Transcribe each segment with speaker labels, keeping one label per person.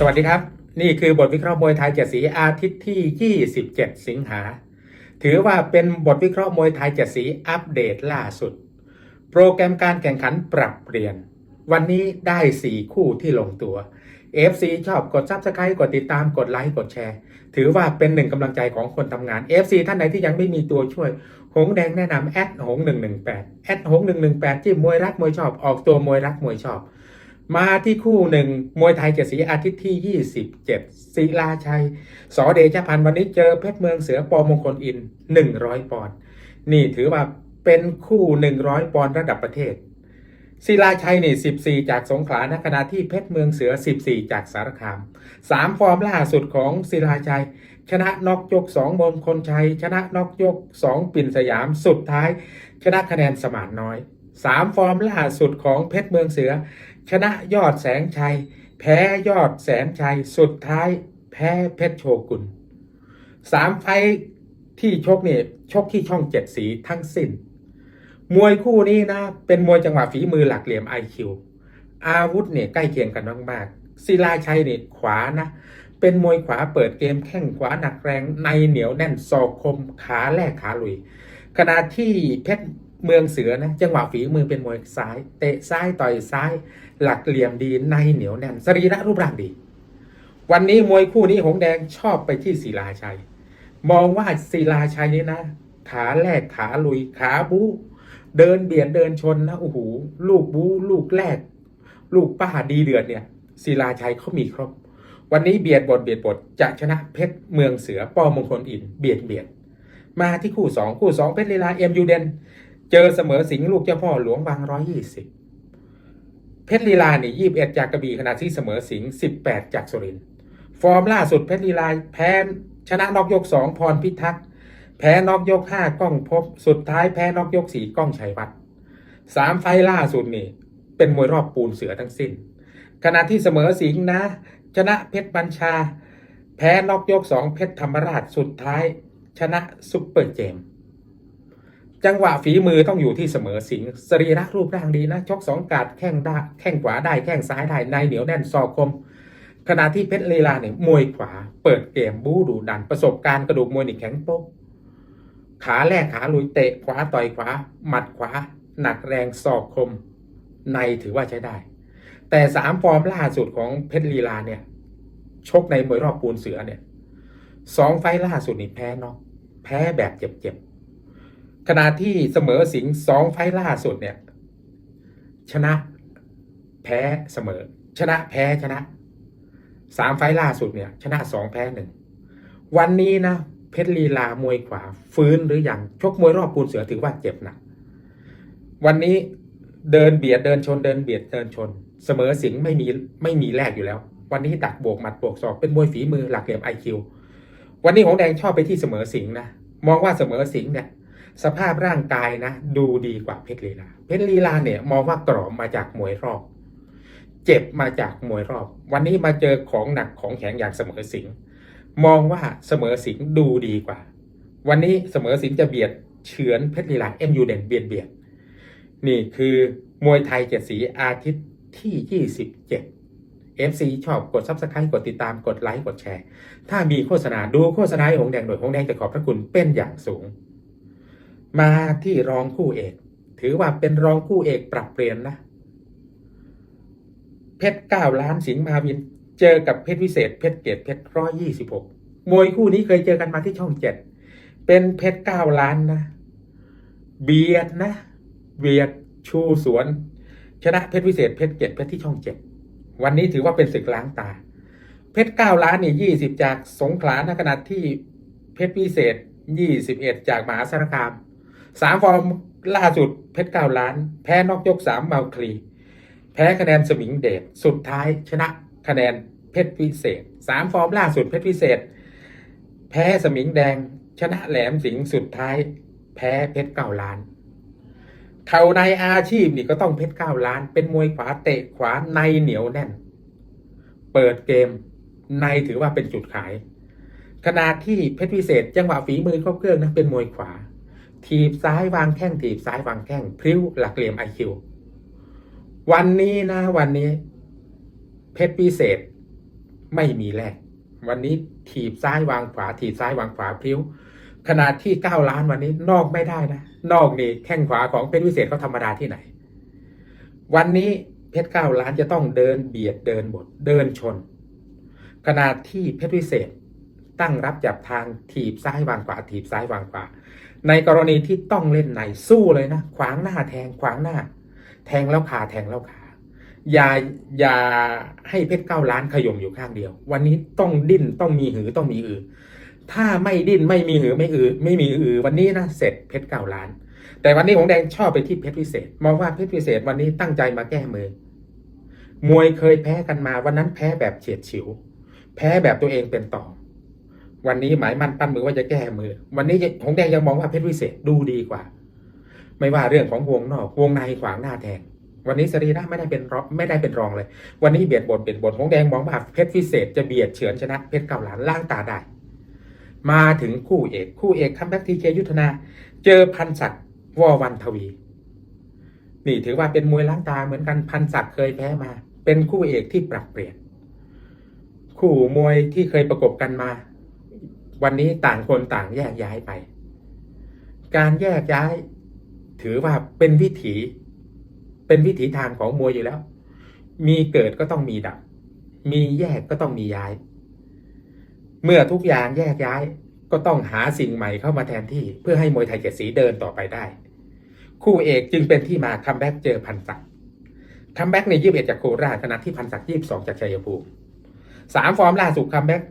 Speaker 1: สวัสดีครับ นี่คือบทวิเคราะห์มวยไทยเจ็ดสีอาทิตย์ที่ 27 สิงหา ถือว่าเป็นบทวิเคราะห์มวยไทยเจ็ดสีอัปเดตล่าสุด โปรแกรมการแข่งขันปรับเปลี่ยน วันนี้ได้ 4 คู่ที่ลงตัว FC ชอบกด Subscribe กดติดตามกดไลค์กดแชร์ ถือว่าเป็นหนึ่งกำลังใจของคนทำงาน FC ท่านไหนที่ยังไม่มีตัวช่วย หงแดงแนะนำแอดหง118แอดหง118ที่มวยรักมวยชอบออกตัวมวยรักมวยชอบ มาที่คู่หนึ่งมวยไทยเจ็ดสีอาทิตย์ที่ 27ศิลาชัย สอเดชพันธ์วันนี้เจอเพชรเมืองเสือปอมงคลอิน 100 ปอนด์นี่ถือว่าเป็นคู่ 100 ปอนด์ระดับประเทศศิลาชัยนี่ 14 จากสงขลานะขณะที่เพชรเมืองเสือ 14 จากสารคาม 3 ฟอร์มล่าสุดของศิลาชัย ชนะนอกยก 2 มงคลชัย ชนะนอกยก 2 ปิ่นสยามสุดท้าย ชนะคะแนนสมานน้อย 3 ฟอร์มล่าสุดของเพชรเมืองเสือ ชนะยอดแสงชัย แพ้ยอดแสนชัย สุดท้ายแพ้เพชรโชกุนสามไฟท์ที่ชกเนี่ยชกที่ช่องเจ็ดสีทั้งสิ้น มวยคู่นี้นะ เป็นมวยจังหวะฝีมือหลักเหลี่ยมไอคิวอาวุธเนี่ยใกล้เคียงกันมากๆศิลาชัยเนี่ยขวานะ เป็นมวยขวาเปิดเกมแข้งขวาหนักแรงในเหนียวแน่นศอกคมขาแลกขาลุยขณะที่เพชร เมืองเสือนะจังหวะฝีมือเป็นมวยซ้าย เตะซ้ายต่อยซ้าย หลักเหลี่ยมดีในเหนียวแน่นสรีระรูปร่างดี วันนี้มวยคู่นี้หงแดงชอบไปที่ศิลาชัย มองว่าศิลาชัยนี่นะ ขาแลกขาลุยขาบู๊เดินเบียดเดินชนนะโอ้โหลูกบู๊ลูกแรก ลูกป้าดีเดือดเนี่ยศิลาชัยเขามีครบ วันนี้เบียดบทเบียดบทจะชนะเพชรเมืองเสือปอมงคลอินเบียดเบียดมาที่คู่สองคู่สองเพชรลีลาเอ็มยูเดน เจอเสมอสิงห์ลูกเจ้าพ่อหลวงบางร้อยยี่สิบเพชรลีลานี่ยี่บเอ็ดจากกระบี่ขณะที่เสมอสิงห์สิบแปดจากสุรินทร์ฟอร์มล่าสุดเพชรลีลาแพ้ชนะนอกยกสองพรพิทักษ์แพ้นอกยกห้าก้องพบ สุดท้ายแพ้นอกยกสี่ก้องชัยวัฒน์สามไฟล์ล่าสุดนี่เป็นมวยรอบปูนเสือทั้งสิ้น ขณะที่เสมอสิงห์นะ ชนะเพชรบัญชา แพ้นอกยกสองเพชรธรรมราชสุดท้าย ชนะซุปเปอร์เจมส์ จังหวะฝีมือต้องอยู่ที่เสมอสิงสรีระรูปร่างดีนะชกสองกาดแข้งได้แข้งขวาได้แข้งซ้ายได้ในเหนียวแน่นศอกคม ขณะที่เพชรลีลาเนี่ยมวยขวา เปิดเกมบู๊ดูดันประสบการณ์กระดูกมวยนี่แข็งโป๊กขาแรกขาลุยเตะขวาต่อยขวา หมัดขวา หนักแรงศอกคม ในถือว่าใช้ได้ แต่สามฟอร์มล่าสุดของเพชรลีลาเนี่ยชกในมวยรอบปูนเสือเนี่ยสองไฟล์ล่าสุดนี่แพ้เนาะแพ้แบบเจ็บๆ ขณะที่เสมอสิงสองไฟล่าสุดเนี่ย ชนะ แพ้เสมอ ชนะแพ้ชนะสามไฟล่าสุดเนี่ย ชนะสองแพ้หนึ่งวันนี้นะเพชรลีลามวยขวา ฟื้นหรืออยังชกมวยรอบปูนเสือถือว่าเจ็บหนักวันนี้เดินเบียดเดินชนเดินเบียดเดินชน เสมอสิงไม่มีไม่มีแลกอยู่แล้ว วันนี้ดักโบกหมัดโบกศอกเป็นมวยฝีมือหลักเหลี่ยมไอคิววันนี้หงแดงชอบไปที่เสมอสิงนะมองว่าเสมอสิงเนี่ย สภาพร่างกายนะ ดูดีกว่าเพชรลีลา เพชรลีลาเนี่ยมองว่ากรอบมาจากมวยรอบ เจ็บมาจากมวยรอบ วันนี้มาเจอของหนักของแข็งอย่างเสมอสิงมองว่าเสมอสิงดูดีกว่า วันนี้เสมอสิงจะเบียดเฉือนเพชรลีลาเอ็มยูเด่นเบียดเบียดนี่คือมวยไทยเจ็ดสีอาทิตย์ที่ 27 FC ชอบกด Subscribe กดติดตามกดไลค์กดแชร์ ถ้ามีโฆษณาดูโฆษณาหงแดงโดยหงแดงจะขอบพระคุณเป็นอย่างสูง มาที่รองคู่เอก ถือว่าเป็นรองคู่เอกปรับเปลี่ยนนะ เพชรเก้าล้านสิงห์มาวิน เจอกับเพชรวิเศษ เพชรเกตเพชรร้อยยี่สิบหกมวยคู่นี้เคยเจอกันมาที่ช่องเจ็ดเป็นเพชรเก้าล้านนะ เบียดนะ เบียดชูสวน ชนะเพชรวิเศษ เพชรเกตเพชรที่ช่องเจ็ดวันนี้ถือว่าเป็นศึกล้างตา เพชรเก้าล้านนี่ยี่สิบจากสงขลาในขณะที่เพชรพิเศษยี่สิบเอ็ดจากมหาสารคาม สามฟอร์มล่าสุดเพชรเก้าล้าน แพ้นอกยกสามเมาคลี แพ้คะแนนสมิงเดชสุดท้ายชนะคะแนนเพชรพิเศษสามฟอร์มล่าสุดเพชรพิเศษ แพ้สมิงแดง ชนะแหลมสิงสุดท้าย แพ้เพชรเก้าล้านเข่าในอาชีพนี่ก็ต้องเพชรเก้าล้าน เป็นมวยขวาเตะขวาในเหนียวแน่น เปิดเกมในถือว่าเป็นจุดขาย ขณะที่เพชรพิเศษจังหวะฝีมือครบเครื่องนะเป็นมวยขวา ถีบซ้ายวางแข้งถีบซ้ายวางแข้งพริ้วหลักเหลี่ยมไอคิววันนี้นะ วันนี้ เพชรพิเศษไม่มีแลกวันนี้ถีบซ้ายวางขวา ถีบซ้ายวางขวาพลิ้วขนาดที่เก้าล้านวันนี้นอกไม่ได้นะ นอกนี่แข้งขวาของเพชรวิเศษเขาธรรมดาที่ไหน วันนี้เพชรเก้าล้านจะต้องเดินเบียดเดินบดเดินชน ขนาดที่เพชรวิเศษตั้งรับจับทางถีบซ้ายวางขวาถีบซ้ายวางขวา ในกรณีที่ต้องเล่นในสู้เลยนะ ขวางหน้าแทงขวางหน้า แทงแล้วขาแทงแล้วขาอย่าอย่าให้เพชรเก้าล้านขยมอยู่ข้างเดียว วันนี้ต้องดิ้นต้องมีหือต้องมีอือ ถ้าไม่ดิ้นไม่มีหือไม่อือ ไม่มีอือ วันนี้นะเสร็จเพชรเก้าล้าน แต่วันนี้หงแดงชอบไปที่เพชรพิเศษ มองว่าเพชรพิเศษวันนี้ตั้งใจมาแก้มือ มวยเคยแพ้กันมาวันนั้นแพ้แบบเฉียดฉิว แพ้แบบตัวเองเป็นต่อ วันนี้หมายมั่นปั้นมือว่าจะแก้มือ วันนี้หงแดงยังมองว่าเพชรพิเศษดูดีกว่า ไม่ว่าเรื่องของวงนอก วงในขวางหน้าแทงวันนี้สรีระไม่ได้เป็นรองไม่ได้เป็นรองเลย วันนี้เบียดบทเบียดบทหงแดงมองว่าเพชรพิเศษจะเบียดเฉือนชนะเพชรเก่าหลานล่างตาได้ มาถึงคู่เอกคู่เอกคัมแบ็กทีเคยุทธนา เจอพันศักดิ์วอวันทวี นี่ถือว่าเป็นมวยล้างตาเหมือนกันพันศักดิ์เคยแพ้มา เป็นคู่เอกที่ปรับเปลี่ยน คู่มวยที่เคยประกบกันมา วันนี้ต่างคนต่างแยกย้ายไป การแยกย้าย ถือว่าเป็นวิถี เป็นวิถีทางของมวยอยู่แล้ว มีเกิดก็ต้องมีดับ มีแยกก็ต้องมีย้าย เมื่อทุกอย่างแยกย้ายก็ต้องหาสิ่งใหม่เข้ามาแทนที่ เพื่อให้มวยไทยเจ็ดสีเดินต่อไปได้ คู่เอกจึงเป็นที่มาคัมแบ็กเจอพันศักดิ์คัมแบ็กในยี่สิบเอ็ดจากโคราชขณะที่พันศักดิ์ยี่สิบสองจากชัยภูมิสามฟอร์มล่าสุดคัมแบ็ก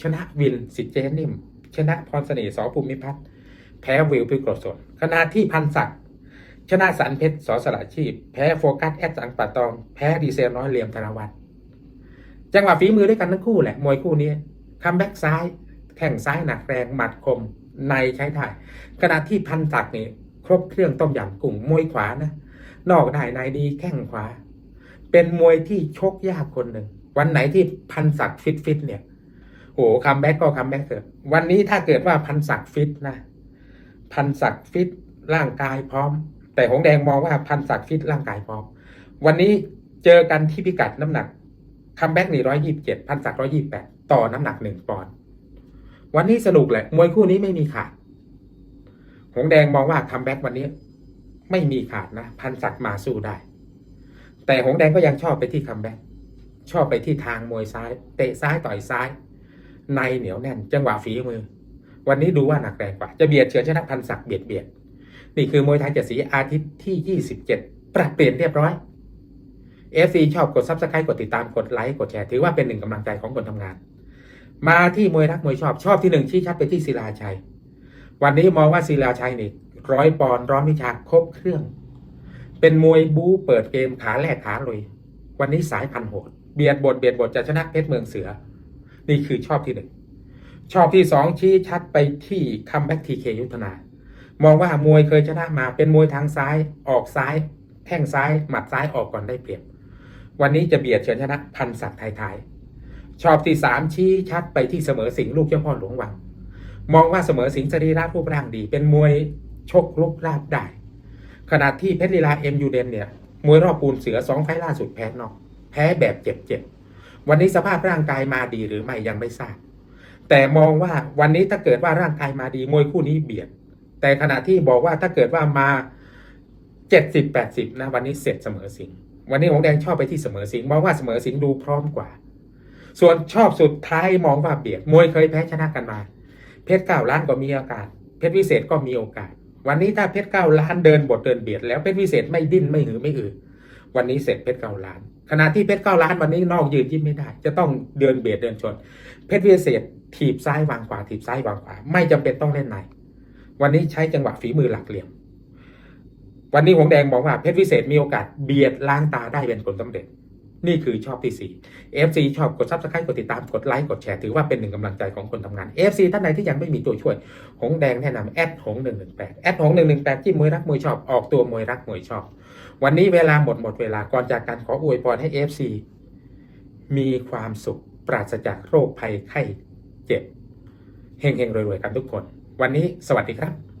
Speaker 1: ชนะวินสิทธิ์เจนิม ชนะพรเสน่ห์สอภูมิพัฒน์แพ้วิวพิกรสนขณะที่พันศักดิ์ชนะสันเพชรสอสละชีพ แพ้โฟกัสแอดสังปัตตอง แพ้ดีเซลน้อยเหลี่ยมธนวัฒน์จังหวะฝีมือด้วยกันทั้งคู่แหละ มวยคู่นี้คัมแบ็กซ้าย แข้งซ้ายหนักแรงหมัดคม ในใช้ได้ขณะที่พันศักดิ์นี่ครบเครื่องต้มยำกุ้งมวยขวานะ นอกได้ในดีแข้งขวา เป็นมวยที่ชกยากคนหนึ่ง วันไหนที่พันศักดิ์ฟิตฟิตๆเนี่ย โอ้คัมแบ็กก็คัมแบ็กเถอะวันนี้ถ้าเกิดว่าพันศักดิ์ฟิตนะพันศักดิ์ฟิตร่างกายพร้อม แต่หงแดงมองว่าพันศักดิ์ฟิตร่างกายพร้อม วันนี้เจอกันที่พิกัดน้ำหนักคัมแบ็กหนี่ร้อยยี่สิบเจ็ดพันศักดิ์ร้อยยี่แปดต่อน้ำหนักหนึ่งปอนด์วันนี้สนุกแหละ มวยคู่นี้ไม่มีขาดหงแดงมองว่าคัมแบ็กวันนี้ ไม่มีขาดนะพันศักดิ์มาสู้ได้ แต่หงแดงก็ยังชอบไปที่คัมแบ็กชอบไปที่ทางมวยซ้าย เตะซ้ายต่อยซ้าย ในเหนียวแน่น จังหวะฝีมือ วันนี้ดูว่าหนักแรงกว่า จะเบียดเฉือนชนะพันศักดิ์เบียดเบียด นี่คือมวยไทยเจ็ดสีอาทิตย์ที่ 27 ปรับเปลี่ยนเรียบร้อย FC ชอบกด Subscribe กดติดตามกดไลค์กดแชร์ถือว่าเป็นหนึ่งกำลังใจของคนทำงาน มาที่มวยรักมวยชอบชอบที่หนึ่งชี้ชัดไปที่ศิลาชัย วันนี้มองว่าศิลาชัยนี่ร้อยปอนด์ร้อนวิชาครบเครื่อง เป็นมวยบู๊เปิดเกมขาแรกขาลุย วันนี้สายพันโหด เบียดบทเบียดบทจะชนะเพชรเมืองเสือ นี่คือชอบที่หนึ่งชอบที่สองชี้ชัดไปที่คัมแบ็กทีเคยุทธนามองว่ามวยเคยชนะมาเป็นมวยทางซ้ายออกซ้ายแข้งซ้าย หมัดซ้ายออกก่อนได้เปรียบ วันนี้จะเบียดเฉือนชนะพันศักดิ์ไทยๆชอบที่สามชี้ชัดไปที่เสมอสิงห์ลูกเจ้าพ่อหลวงวัง มองว่าเสมอสิงห์สรีระรูปร่างดี เป็นมวยชกลุกราบได้ ขณะที่เพชรลีลาเอ็มยูเดนเนี่ยมวยรอบปูนเสือสองไฟล์ล่าสุดแพ้นอกแพ้แบบเจ็บๆ วันนี้สภาพร่างกายมาดีหรือไม่ยังไม่ทราบ แต่มองว่าวันนี้ถ้าเกิดว่าร่างกายมาดีมวยคู่นี้เบียด แต่ขณะที่บอกว่าถ้าเกิดว่ามาเจ็ดสิบแปดสิบนะวันนี้เสร็จเสมอสิงวันนี้หงแดงชอบไปที่เสมอสิงมองว่าเสมอสิงดูพร้อมกว่า ส่วนชอบสุดท้ายมองว่าเบียดมวยเคยแพ้ชนะกันมา เพชรเก้าล้านก็มีโอกาส เพชรวิเศษก็มีโอกาส วันนี้ถ้าเพชรเก้าล้านเดินบทเดินเบียด แล้วเพชรวิเศษไม่ดิ้นไม่หือไม่อือ วันนี้เสร็จเพชรเก้าล้าน ขณะที่เพชรเก้าล้านวันนี้นอกยืนยิ้มไม่ได้ จะต้องเดินเบียดเดินชน เพชรวิเศษถีบซ้ายวางขวาถีบซ้ายวางขวา ไม่จำเป็นต้องเล่นในวันนี้ใช้จังหวะฝีมือหลักเหลี่ยม วันนี้หงแดงบอกว่าเพชรวิเศษมีโอกาสเบียดล้างตาได้เป็นผลสำเร็จ นี่คือชอบที่สี่ FC ชอบกดซับสไครต์กดติดตามกดไลค์กดแชร์ถือว่าเป็นหนึ่งกำลังใจของคนทำงาน FC ท่านใดที่ยังไม่มีตัวช่วย หงแดงแนะนำแอดหงหนึ่งหนึ่งแปดแอดหงหนึ่งหนึ่งแปดจิ้มมวยรักมวยชอบออกตัวมวยรักมวยชอบ วันนี้เวลาหมดหมดเวลาก่อนจากการขออวยพรให้ FC มีความสุขปราศจากโรคภัยไข้เจ็บเฮงเฮงๆรวยๆกันทุกคน วันนี้สวัสดีครับ